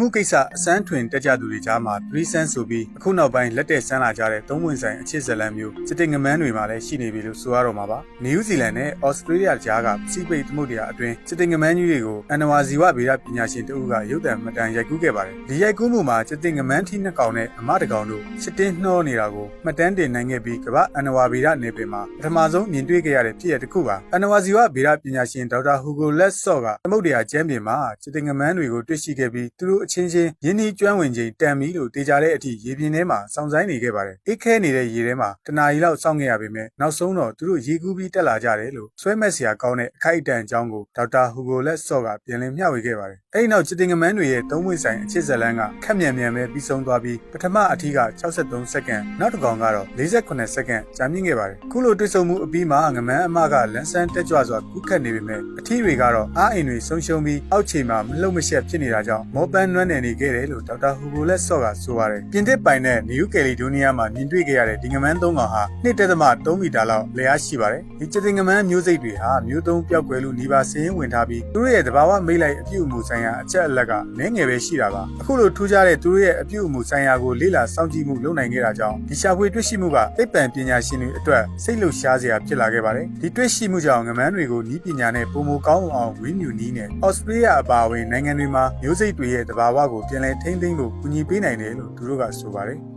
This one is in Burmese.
မှုကိစ္စအစမ်းထွင်တက်ကြသူတွေကြားမှာသရီဆန်းဆိုပြီးအခုနောက်ပိုင်းလက်တက်ဆန်းလာကြတဲ့သုံးဝင်ဆိုင်အခြေဇလန်မျိုးစစ်တင်ငမန်းတွေမှာလည်းရှိနေပြီလို့ဆိုရတော့မှာပါ။နယူးဇီလန်နဲ့ဩစတြေးလျကြားကစီပိတ်သမုဒ္ဒရာအတွင်းစစ်တင်ငမန်းကြီးတွေကိုအန်နဝါဇီဝဗေဒပညာရှင်တဦးကရုပ်သံမှတ်တမ်းရိုက်ကူးခဲ့ပါတယ်။ဒီရိုက်ကူးမှုမှာစစ်တင်ငမန်းထီနှစ်ကောင်နဲ့အမတစ်ကောင်တို့စစ်တင်နှောနေတာကိုမှတ်တမ်းတင်နိုင်ခဲ့ပြီးကမ္ဘာအန်နဝါဗေဒနယ်ပယ်မှာပထမဆုံးမြင်တွေ့ခဲ့ရတဲ့ဖြစ်ရပ်တစ်ခုပါ။အန်နဝါဇီဝဗေဒပညာရှင်ဒေါက်တာဟူဂိုလက်ဆော့ကသမုဒ္ဒရာကျမ်းပြင်မှာစစ်တင်ငမန်းတွေကိုတွေ့ရှိခဲ့ပြီးသူတို့အချင်းချင်းရင်းနှီးကျွမ်းဝင်ချိန်တန်ပြီလို့တေချာတဲ့အထိရေပြင်ထဲမှာစောင့်ဆိုင်နေခဲ့ပါတယ်။အိတ်ခဲနေတဲ့ရေထဲမှာတနာရီလောက်စောင့်ခဲ့ရပေမဲ့နောက်ဆုံးတော့သူတို့ရေကူးပြီးတက်လာကြတယ်လို့ဆွဲမဲ့စရာကောင်းတဲ့အခိုက်အတန့်အကြောင်းကိုဒေါက်တာဟူဂိုလက်ဆော့ကပြန်လည်မျှဝေခဲ့ပါတယ်။အဲဒီနောက်စစ်တင်ငမန်းတွေရဲ့သုံးဝိဆိုင်အချစ်ဇလန်းကခက်မြန်မြန်ပဲပြီးဆုံးသွားပြီးပထမအထီးက63စက္ကန့်နောက်တစ်ကောင်ကတော့48စက္ကန့်ကြာမြင့်ခဲ့ပါတယ်။ခုလိုတွေ့ဆုံမှုအပြီးမှာငမန်းအမကလန်းဆန်းတက်ကြွစွာကူးခတ်နေပေမဲ့အထီးတွေကတော့အားအိမ်တွေဆုံးရှုံးပြီးအောက်ခြေမှာမလှုပ်မရှက်ဖြစ်နေတာကြောင့်မောပန်းနွမ်းနယ်နေခဲ့တယ်လို့ဒေါက်တာဟူဂိုလက်ဆော့ကဆိုပါတယ်။ပြင်သစ်ပိုင်တဲ့နယူးကယ်လီဒိုနီးယားမှာမြင်တွေ့ခဲ့ရတဲ့ဒီငမန်းသုံးကောင်ဟာ1.3မီတာလောက်လျားရှိပါတယ်။ဒီချစ်တင်ငမန်းမျိုးစိတ်တွေဟာမျိုးသုံးပျောက်ကွယ်လို့နေပါစင်းဝင်ထားပြီးသူတို့ရဲ့တဘာဝမိတ်လိုက်အပြုအမူဆိုင်ရာအချက်အလက်ကနည်းငယ်ပဲရှိတာပါ။အခုလိုထူးခြားတဲ့သူတို့ရဲ့အပြုအမူဆိုင်ရာကိုလေ့လာစောင့်ကြည့်မှုလုပ်နိုင်ခဲ့တာကြောင့်ဒီရှာဖွေတွေ့ရှိမှုကသိပ္ပံပညာရှင်တွေအတွက်စိတ်လှုပ်ရှားစရာဖြစ်လာခဲ့ပါတယ်။ဒီတွေ့ရှိမှုကြောင့်ငမန်းတွေကိုနီးပညာနဲ့ပုံမကောင်းအောင်ဝင်းမြူနီးနဲ့ဩစတြေးလျအပါအဝင်နိုင်ငံတွေမှာမျိုးစိတ်တွေရဲ့တဘာဝကိုပြန်လည်ထိန်းသိမ်းဖို့ကူညီပေးနိုင်တယ်လို့သူတို့ကဆိုပါတယ်။